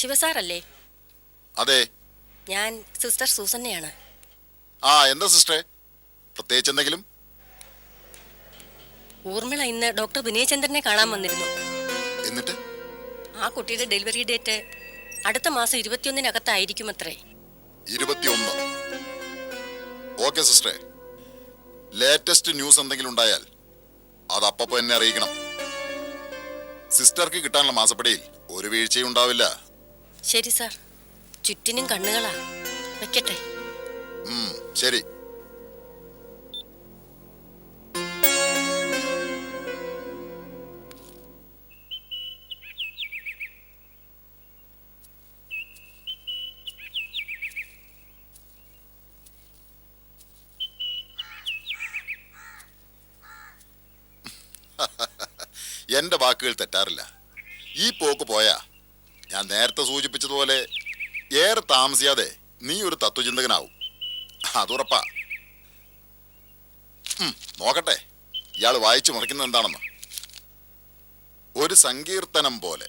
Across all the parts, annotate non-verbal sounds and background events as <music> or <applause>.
ശിവസാറല്ലേ? അതെ. ഞാൻ സിസ്റ്റർ സൂസന്നയാണ്. ആ എന്താ സിസ്റ്ററെ? പ്രത്യേകിച്ച് എന്തെങ്കിലും? ഊർമിള ഇന്ന് ഡോക്ടർ വിനയചന്ദ്രനെ കാണാൻ വന്നിരുന്നു. എന്നിട്ട്? ആ കുട്ടിയുടെ ഡെലിവറി ഡേറ്റ് അടുത്ത മാസം ഇരുപത്തിയൊന്നിനകത്തായിരിക്കും അത്രേ ഇരുപത്തിയൊന്ന്. ഓക്കെ സിസ്റ്ററെ. ലേറ്റസ്റ്റ് ന്യൂസ് എന്തെങ്കിലും ഉണ്ടായാൽ അത് അപ്പപ്പോ എന്നെ അറിയിക്കണം. സിസ്റ്റർക്ക് കിട്ടാനുള്ള മാസപ്പടിയിൽ ഒരു വീഴ്ചയും ഉണ്ടാവില്ല. ശരി സാർ. ചുറ്റിനും കണ്ണുകളാ. വെക്കട്ടെ. ശരി. <laughs> എന്റെ വാക്കുകൾ തെറ്റാറില്ല. ഈ പോക്ക് പോയാ ഞാൻ നേരത്തെ സൂചിപ്പിച്ചതുപോലെ ഏറെ താമസിയാതെ നീ ഒരു തത്വചിന്തകനാവും. അതുറപ്പാ നോക്കട്ടെ. ഇയാൾ വായിച്ചു മറിക്കുന്നത് എന്താണെന്ന്. ഒരു സങ്കീർത്തനം പോലെ.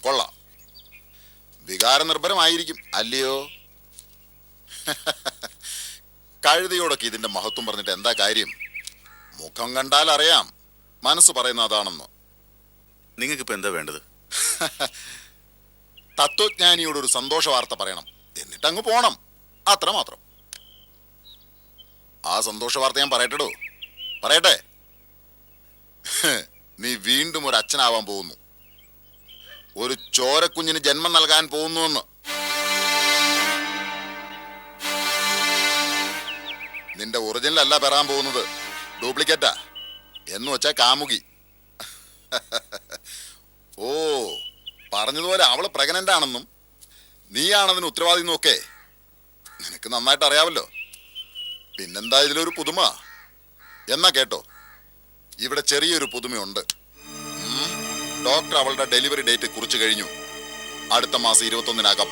കൊള്ളാം. വികാര നിർഭരമായിരിക്കും അല്ലയോ? <laughs> കഴുതയോടൊക്കെ ഇതിന്റെ മഹത്വം പറഞ്ഞിട്ട് എന്താ കാര്യം? മുഖം കണ്ടാൽ അറിയാം. മനസ്സ് പറയുന്ന അതാണെന്ന്. നിങ്ങൾക്കിപ്പോൾ എന്താ വേണ്ടത്? <laughs> തത്വജ്ഞാനിയോട് ഒരു സന്തോഷ വാർത്ത പറയണം. എന്നിട്ട് അങ്ങ് പോണം. അത്ര മാത്രം. ആ സന്തോഷ വാർത്ത ഞാൻ പറയട്ടെടോ. പറയട്ടെ. നീ വീണ്ടും ഒരു അച്ഛനാവാൻ പോകുന്നു. ഒരു ചോരക്കുഞ്ഞിന് ജന്മം നൽകാൻ പോകുന്നുവെന്ന്. നിന്റെ ഒറിജിനൽ അല്ല പെറാൻ പോകുന്നത്. ഡ്യൂപ്ലിക്കേറ്റാ. എന്ന് വെച്ചാ കാമുകി. ഓ പറഞ്ഞതുപോലെ അവൾ പ്രഗ്നന്റ് ആണെന്നും നീയാണതിന് ഉത്തരവാദി എന്നൊക്കെ നിനക്ക് നന്നായിട്ട് അറിയാമല്ലോ പിന്നെന്താ ഇതിലൊരു പുതുമ? എന്നാ കേട്ടോ? ഇവിടെ ചെറിയൊരു പുതുമയുണ്ട്. ഡോക്ടർ അവളുടെ ഡെലിവറി ഡേറ്റ് കുറിച്ചു കഴിഞ്ഞു. അടുത്ത മാസം ഇരുപത്തൊന്നിനകം.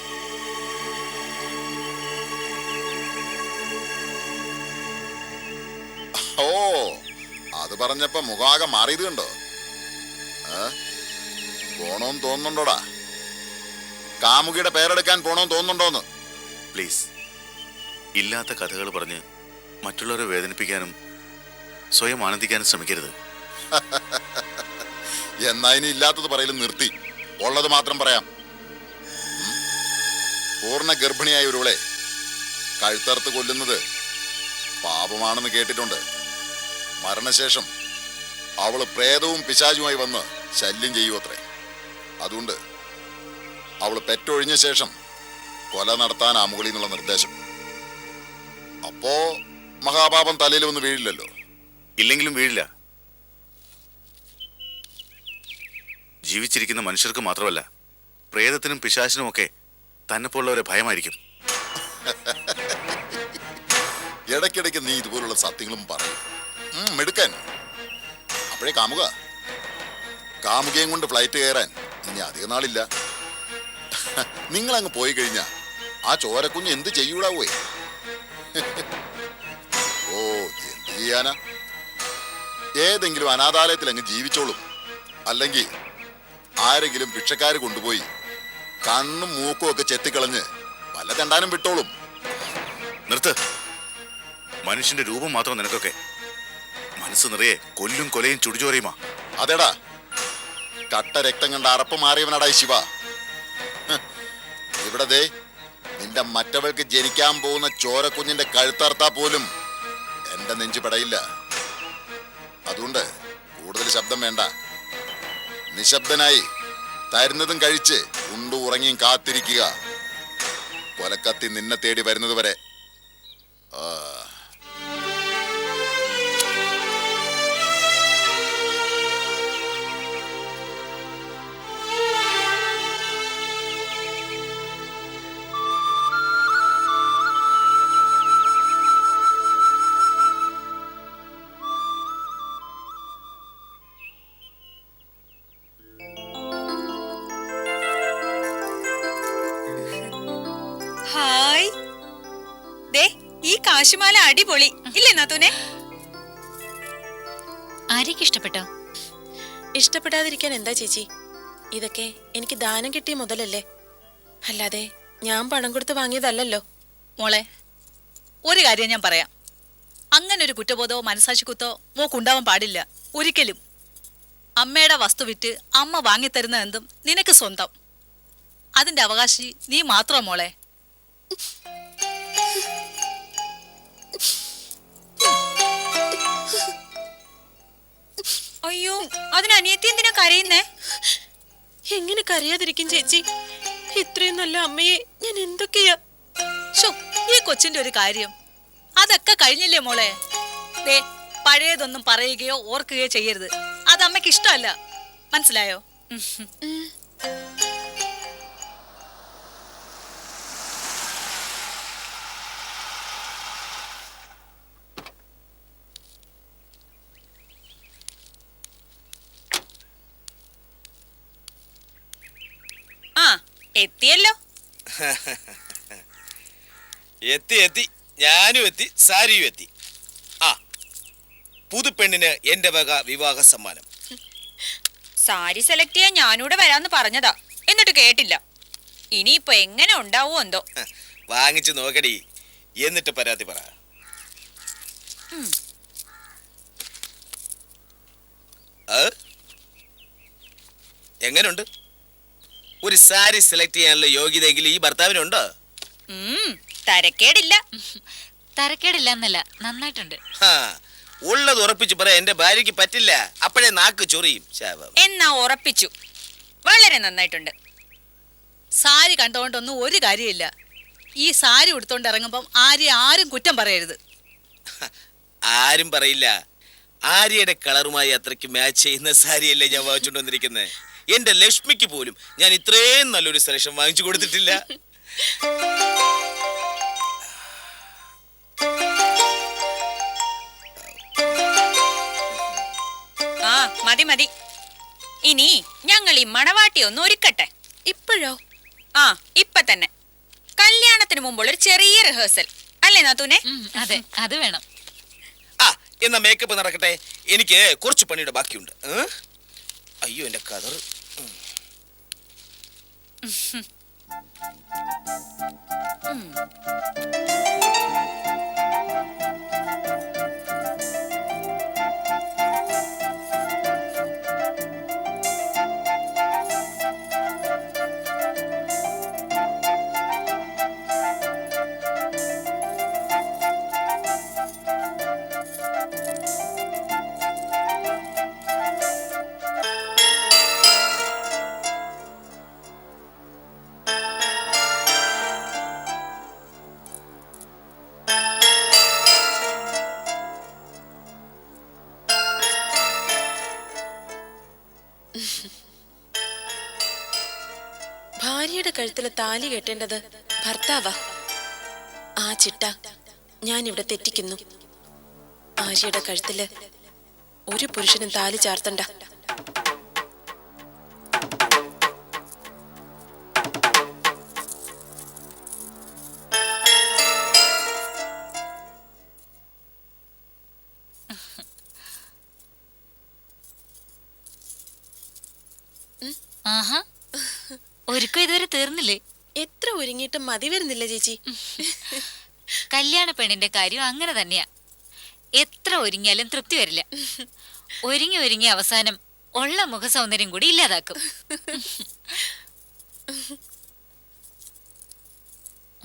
ഓ അത് പറഞ്ഞപ്പോ മുഖാകെ മാറിയത് കണ്ടോ? ഏ? പോണോന്ന് തോന്നുന്നുണ്ടോടാ? കാമുകിയുടെ പേരെടുക്കാൻ പോണോന്ന് തോന്നുന്നുണ്ടോന്ന്? പ്ലീസ് ഇല്ലാത്ത കഥകൾ പറഞ്ഞ് മറ്റുള്ളവരെ വേദനിപ്പിക്കാനും സ്വയം ആനന്ദിക്കാനും ശ്രമിക്കരുത്. <laughs> എന്നാ ഇനി ഇല്ലാത്തത് പറയലും നിർത്തി. ഉള്ളത് മാത്രം പറയാം? പൂർണ ഗർഭിണിയായ ഒരുവളെ കഴുത്തറുത്ത് കൊല്ലുന്നത് പാപമാണെന്ന് കേട്ടിട്ടുണ്ട്. മരണശേഷം അവൾ പ്രേതവും പിശാചുമായി വന്ന് ശല്യം ചെയ്യുവത്രേ. അതുകൊണ്ട് അവൾ പെറ്റൊഴിഞ്ഞ ശേഷം കൊല നടത്താൻ ആമുകളിൽ നിന്നുള്ള നിർദ്ദേശം. അപ്പോ മഹാപാപം തലയിൽ ഒന്ന് വീഴില്ലല്ലോ? ഇല്ലെങ്കിലും വീഴില്ല. ജീവിച്ചിരിക്കുന്ന മനുഷ്യർക്ക് മാത്രമല്ല പ്രേതത്തിനും പിശാചിനും ഒക്കെ തന്നെ പോലുള്ളവരെ ഭയമായിരിക്കും. <laughs> ഇടയ്ക്കിടയ്ക്ക് നീ ഇതുപോലുള്ള സത്യങ്ങളും പറയും. എടുക്കാൻ അപ്പോഴേ കാമുക. കാമുകയും കൊണ്ട് ഫ്ലൈറ്റ് കയറാൻ ഇനി അധിക നാളില്ല. നിങ്ങൾ അങ്ങ് പോയി കഴിഞ്ഞാ ആ ചോരക്കുഞ്ഞ് എന്ത് ചെയ്യൂടാവേ? ഓ എന്ത് ചെയ്യാനാ? ഏതെങ്കിലും അനാഥാലയത്തിൽ അങ്ങ് ജീവിച്ചോളും. അല്ലെങ്കിൽ ആരെങ്കിലും ഭിക്ഷക്കാർ കൊണ്ടുപോയി കണ്ണും മൂക്കും ഒക്കെ ചെത്തിക്കളഞ്ഞ് വല്ല തെണ്ടാനും വിട്ടോളും. നിർത്ത്. മനുഷ്യന്റെ രൂപം മാത്രം നിനക്കൊക്കെ. മനസ്സ് നിറയെ കൊല്ലും കൊലയും ചുടിച്ചോറിയുമാ അതെടാ കട്ട രക്തം കണ്ട അറപ്പ് മാറിയവനടായി ശിവ ഇവിടെ ദേ നിന്റെ മറ്റവൾക്ക് ജനിക്കാൻ പോകുന്ന ചോരക്കുഞ്ഞിന്റെ കഴുത്തർത്താ പോലും എന്റെ നെഞ്ചു പടയില്ല. അതുകൊണ്ട് കൂടുതൽ ശബ്ദം വേണ്ട. നിശബ്ദനായി തരുന്നതും കഴിച്ച് ഉണ്ടു ഉറങ്ങിയും കാത്തിരിക്കുക. കൊലക്കത്തി നിന്നെ തേടി വരുന്നതുവരെ ആ. അടിപൊളി. ഇല്ലേ നാത്തൂനെ? ആരെയൊക്കെ ഇഷ്ടപ്പെട്ടോ? ഇഷ്ടപ്പെടാതിരിക്കാൻ എന്താ ചേച്ചി? ഇതൊക്കെ എനിക്ക് ദാനം കിട്ടിയ മുതലല്ലേ. അല്ലാതെ ഞാൻ പണം കൊടുത്ത് വാങ്ങിയതല്ലല്ലോ. മോളെ ഒരു കാര്യം ഞാൻ പറയാം. അങ്ങനെ ഒരു കുറ്റബോധമോ മനസാക്ഷിക്കുത്തോ മോക്കുണ്ടാവാൻ പാടില്ല. ഒരിക്കലും. അമ്മയുടെ വസ്തു വിറ്റ് അമ്മ വാങ്ങിത്തരുന്ന എന്തും നിനക്ക് സ്വന്തം. അതിന്റെ അവകാശി നീ മാത്രം മോളെ. കരയുന്നേ? എങ്ങനെ കരയാതിരിക്കും ചേച്ചി? ഇത്രയും നല്ല അമ്മയെ ഞാൻ എന്തൊക്കെയാ? ഷോ ഈ കൊച്ചിന്റെ ഒരു കാര്യം. അതൊക്കെ കഴിഞ്ഞില്ലേ മോളെ? ദേ പഴയതൊന്നും പറയുകയോ ഓർക്കുകയോ ചെയ്യരുത്. അത് അമ്മയ്ക്ക് ഇഷ്ടമല്ല. മനസ്സിലായോ ആ എത്തിയല്ലോ. <laughs> എത്തി എത്തി. ഞാനും എത്തി സാരിയും എത്തി. ആ പുതുപ്പെണ്ണിന് എന്റെ വക വിവാഹ സമ്മാനം. സാരി സെലക്ട് ചെയ്യാൻ ഞാനൂടെ വരാന്ന് പറഞ്ഞതാ. എന്നിട്ട് കേട്ടില്ല. ഇനിയിപ്പൊ എങ്ങനെ ഉണ്ടാവോ എന്തോ. വാങ്ങിച്ചു നോക്കടി. എന്നിട്ട് പരാതി പറ? എങ്ങനുണ്ട്? ഒരു സാരി സെലക്ട് ചെയ്യാനുള്ള യോഗ്യതയെങ്കിലും ഈ ഭർത്താവിനുണ്ടോ? തരക്കേടില്ല തരക്കേടില്ല. എന്നല്ല നന്നായിട്ടുണ്ട്. ഉള്ളത് ഉറപ്പിച്ചു പറയാ എന്റെ ഭാര്യയ്ക്ക് പറ്റില്ല. അപ്പോഴേ നാക്ക് ചൊറിയും ശാപം. എന്നാ ഉറപ്പിച്ചു. വളരെ നന്നായിട്ടുണ്ട്. സാരി കണ്ടുകൊണ്ടൊന്നും ഒരു കാര്യമില്ല. ഈ സാരി ഉടുത്തോണ്ട് ഇറങ്ങുമ്പം ആര്യ ആരും കുറ്റം പറയരുത്. ആരും പറയില്ല. ആര്യയുടെ കളറുമായി അത്രയ്ക്ക് മാച്ച് ചെയ്യുന്ന സാരിയല്ലേ ഞാൻ വാങ്ങിച്ചുകൊണ്ട് വന്നിരിക്കുന്നത് എന്റെ ലക്ഷ്മിക്ക് പോലും ഞാൻ ഇത്രയും നല്ലൊരു സെലക്ഷൻ വാങ്ങിച്ചു കൊടുത്തിട്ടില്ല. ആ മതി മതി. ഇനി ഞങ്ങൾ ഈ മണവാട്ടി ഒന്ന് ഒരുക്കട്ടെ. ഇപ്പോഴോ? ആ ഇപ്പൊ തന്നെ. കല്യാണത്തിന് മുമ്പുള്ള ഒരു ചെറിയ റിഹേഴ്സൽ അല്ലേ നാത്തൂനെ? അതെ അത് വേണം. ആ എന്നാ മേക്കപ്പ് നടക്കട്ടെ. എനിക്ക് കുറച്ച് പണിയുടെ ബാക്കിയുണ്ട്? അയ്യോ എന്റെ കതർ ഭാര്യയുടെ കഴുത്തിൽ താലി കെട്ടേണ്ടത് ഭർത്താവാ. ആ ചിട്ട ഞാൻ ഇവിടെ തെറ്റിക്കുന്നു. ആശയുടെ കഴുത്തിൽ ഒരു പുരുഷനും താലി ചാർത്തണ്ട. ഒരുക്കം ഇതുവരെ തീർന്നില്ലേ? എത്ര ഒരുങ്ങിയിട്ടും മതി വരുന്നില്ല ചേച്ചി. കല്യാണ പെണ്ണിന്റെ കാര്യം അങ്ങനെ തന്നെയാ. എത്ര ഒരുങ്ങിയാലും തൃപ്തി വരില്ല. ഒരുങ്ങി ഒരുങ്ങി അവസാനം ഉള്ള മുഖ സൗന്ദര്യം കൂടി ഇല്ലാതാക്കും.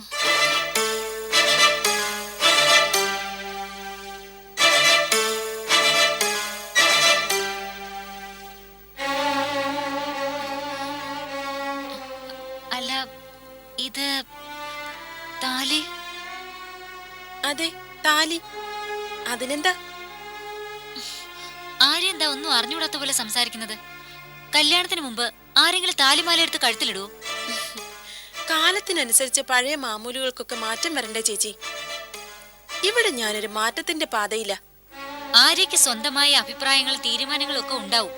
<laughs> അതെ താലി. അതിനെന്താ? ആരെന്താ ഒന്നും അറിഞ്ഞുകൂടാത്ത പോലെ സംസാരിക്കുന്നത്? കല്യാണത്തിന് മുമ്പ് ആരെങ്കിലും താലിമാല എടുത്ത് കഴുത്തിലിടുവോ? കാലത്തിനനുസരിച്ച് പഴയ മാമൂലുകൾക്കൊക്കെ മാറ്റം വരണ്ടേ ചേച്ചി? ഇവിടെ ഞാനൊരു മാറ്റത്തിന്റെ പാതയില്ല. ആര്യയ്ക്ക് സ്വന്തമായ അഭിപ്രായങ്ങളും തീരുമാനങ്ങളും ഒക്കെ ഉണ്ടാവും.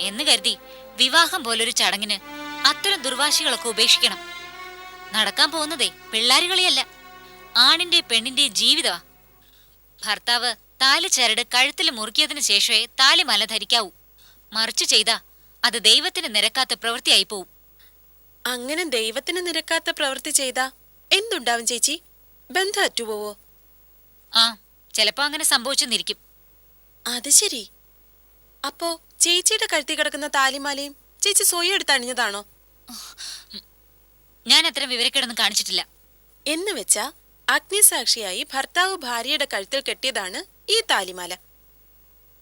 എന്ന് കരുതി വിവാഹം പോലൊരു ചടങ്ങിന് അത്തരം ദുർവാശികളൊക്കെ ഉപേക്ഷിക്കണം. നടക്കാൻ പോകുന്നതേ പിള്ളാരുകളിയല്ല. ആണിന്റെ പെണ്ണിന്റെ ജീവിതമാ. ഭർത്താവ് താലി ചരട് കഴുത്തിൽ മുറുക്കിയതിനു ശേഷമേ താലിമാല ധരിക്കാവൂ. മറിച്ചു ചെയ്താ അത് ദൈവത്തിന് നിരക്കാത്ത പ്രവൃത്തിയായി പോവും. അങ്ങനെ ദൈവത്തിന് നിരക്കാത്ത പ്രവൃത്തി ചെയ്താ എന്തുണ്ടാവും ചേച്ചി? ബന്ധം അറ്റുപോവോ? ആ ചിലപ്പോ അങ്ങനെ സംഭവിച്ചെന്നിരിക്കും. അത് ശരി. അപ്പോ ചേച്ചിയുടെ കഴുത്തി കിടക്കുന്ന താലിമാലയും ചേച്ചി സ്വയം എടുത്ത് അണിഞ്ഞതാണോ? ഞാൻ അത്തരം വിവരക്കേടൊന്നും കാണിച്ചിട്ടില്ല. എന്ന് വെച്ചാ അഗ്നിസാക്ഷിയായി ഭർത്താവ് ഭാര്യയുടെ കഴുത്തിൽ കെട്ടിയതാണ് ഈ താലിമാല.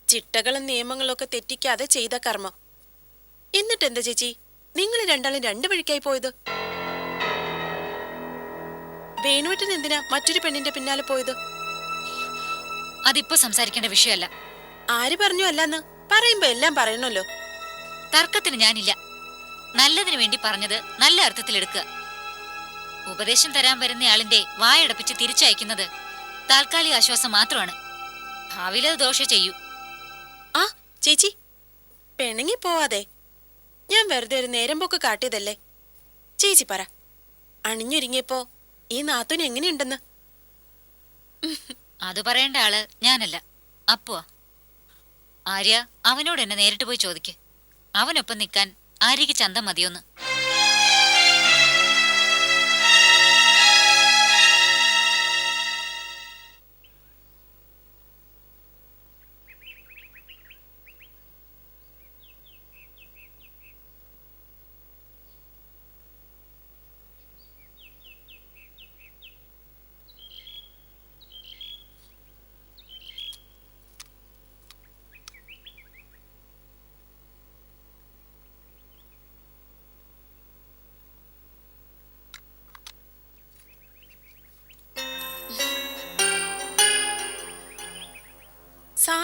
ചിട്ടകളും നിയമങ്ങളൊക്കെ തെറ്റിക്കാതെ ചെയ്ത കർമ്മം. എന്നിട്ട് എന്താ ചേച്ചി? നിങ്ങൾ രണ്ടാളും രണ്ടു വഴിക്കായി പോയത്? വേണുവേട്ടൻ എന്തിനാ മറ്റൊരു പെണ്ണിന്റെ പിന്നാലെ പോയത്? അതിപ്പോ സംസാരിക്കേണ്ട വിഷയമല്ല. ആര് പറഞ്ഞു അല്ലെന്ന്? പറയുമ്പോ എല്ലാം പറയണല്ലോ തർക്കത്തിന് ഞാനില്ല. നല്ലതിനു വേണ്ടി പറഞ്ഞത് നല്ല അർത്ഥത്തിലെടുക്കുക. ഉപദേശം തരാൻ വരുന്നയാളിന്റെ വായടപ്പിച്ച് തിരിച്ചയക്കുന്നത് താൽക്കാലിക ആശ്വാസം മാത്രമാണ്. ഭാവിയിലത് ദോഷ ചെയ്യൂ. ആ ചേച്ചി. പിണങ്ങി പോവാതെ. ഞാൻ വെറുതെ ഒരു നേരം പോക്ക് കാട്ടിയതല്ലേ? ചേച്ചി പറ. അണിഞ്ഞൊരുങ്ങിയപ്പോ ഈ നാത്തൂന് എങ്ങനെയുണ്ടെന്ന്? അത് പറയേണ്ട ആൾ ഞാനല്ല. അപ്പുവാ. ആര്യ അവനോട് എന്നെ നേരിട്ട് പോയി ചോദിക്ക്. അവനൊപ്പം നിൽക്കാൻ ആര്യക്ക് ചന്തം മതിയൊന്ന്.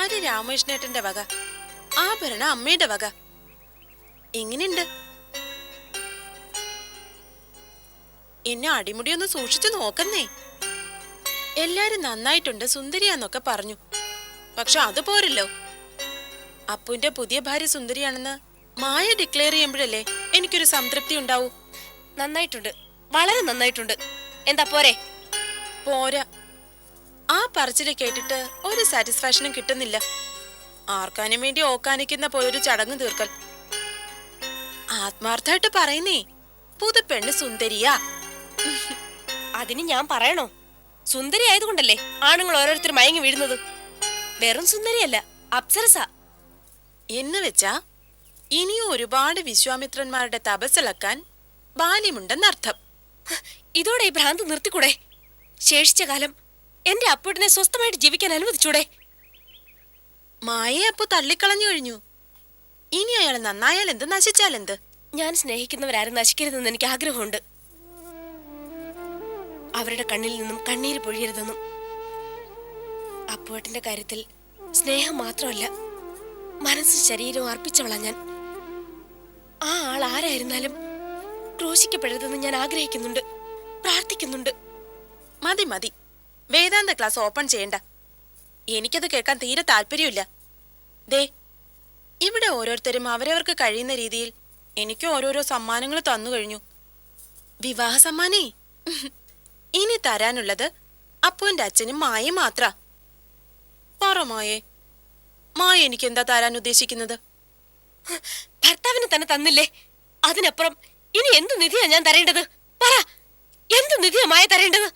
സാരി രാമകൃഷ്ണേട്ടന്റെ വക? ആഭരണ അമ്മയുടെ വക? എങ്ങനെയുണ്ട്? എന്നെ അടിമുടിയൊന്ന് സൂക്ഷിച്ചു നോക്കുന്നേ. എല്ലാരും നന്നായിട്ടുണ്ട് സുന്ദരിയാന്നൊക്കെ പറഞ്ഞു. പക്ഷെ അത് പോരല്ലോ. അപ്പുവിന്റെ പുതിയ ഭാര്യ സുന്ദരിയാണെന്ന് മായ ഡിക്ലെയർ ചെയ്യുമ്പോഴല്ലേ എനിക്കൊരു സംതൃപ്തി ഉണ്ടാവൂ? നന്നായിട്ടുണ്ട്. വളരെ നന്നായിട്ടുണ്ട്. എന്താ പോരെ? പോരാ. ആ പറച്ചിൽ കേട്ടിട്ട് ഒരു സാറ്റിസ്ഫാക്ഷനും കിട്ടുന്നില്ല. ആർക്കാനും വേണ്ടി ഓക്കാനിക്കുന്ന പോയൊരു ചടങ്ങ് തീർക്കൽ. ആത്മാർത്ഥമായിട്ട് പറയുന്നേ പുതുപ്പെണ്ണ് സുന്ദരിയാ. അതിന് ഞാൻ പറയണോ? സുന്ദരി ആയതുകൊണ്ടല്ലേ ആണുങ്ങൾ ഓരോരുത്തർ മയങ്ങി വീഴുന്നത്? വെറും സുന്ദരിയല്ല അപ്സരസ. എന്ന് വെച്ചാ ഇനിയും ഒരുപാട് വിശ്വാമിത്രന്മാരുടെ തപസ്സിളക്കാൻ ബാല്യമുണ്ടെന്നർത്ഥം. ഇതോടെ ഈ ഭ്രാന്ത് നിർത്തിക്കൂടെ? ശേഷിച്ച കാലം എന്റെ അപ്പൂട്ടിനെ സ്വസ്ഥമായിട്ട് ജീവിക്കാൻ അനുവദിച്ചൂടെ? മായയെ അപ്പു തള്ളിക്കളഞ്ഞു കഴിഞ്ഞു. ഇനി അയാൾ നന്നായാൽ എന്ത് നശിച്ചാൽ എന്ത്? ഞാൻ സ്നേഹിക്കുന്നവരാരും നശിക്കരുതെന്ന് എനിക്ക് ആഗ്രഹമുണ്ട്. അവരുടെ കണ്ണിൽ നിന്നും കണ്ണീര് പൊഴിയരുതെന്നും. അപ്പുവേട്ടന്റെ കാര്യത്തിൽ സ്നേഹം മാത്രമല്ല മനസ്സും ശരീരവും അർപ്പിച്ചവളാ ഞാൻ. ആ ആൾ ആരായിരുന്നാലും ക്രൂശിക്കപ്പെടരുതെന്ന് ഞാൻ ആഗ്രഹിക്കുന്നുണ്ട് പ്രാർത്ഥിക്കുന്നുണ്ട്. മതി മതി. വേദാന്ത ക്ലാസ് ഓപ്പൺ ചെയ്യണ്ട. എനിക്കത് കേൾക്കാൻ തീരെ താല്പര്യമില്ല. ദേ ഇവിടെ ഓരോരുത്തരും അവരവർക്ക് കഴിയുന്ന രീതിയിൽ എനിക്ക് ഓരോരോ സമ്മാനങ്ങൾ തന്നു കഴിഞ്ഞു. വിവാഹ സമ്മാനേ? ഇനി തരാനുള്ളത് അപ്പുവിന്റെ അച്ഛനും മായയും മാത്ര. പറ മായേ മായ എനിക്ക് എന്താ തരാൻ ഉദ്ദേശിക്കുന്നത്? ഭർത്താവിന് തന്നെ തന്നില്ലേ? അതിനപ്പുറം ഇനി എന്ത് നിധിയാ ഞാൻ തരേണ്ടത്? പറ എന്ത് നിധിയാ മായ തരേണ്ടത്?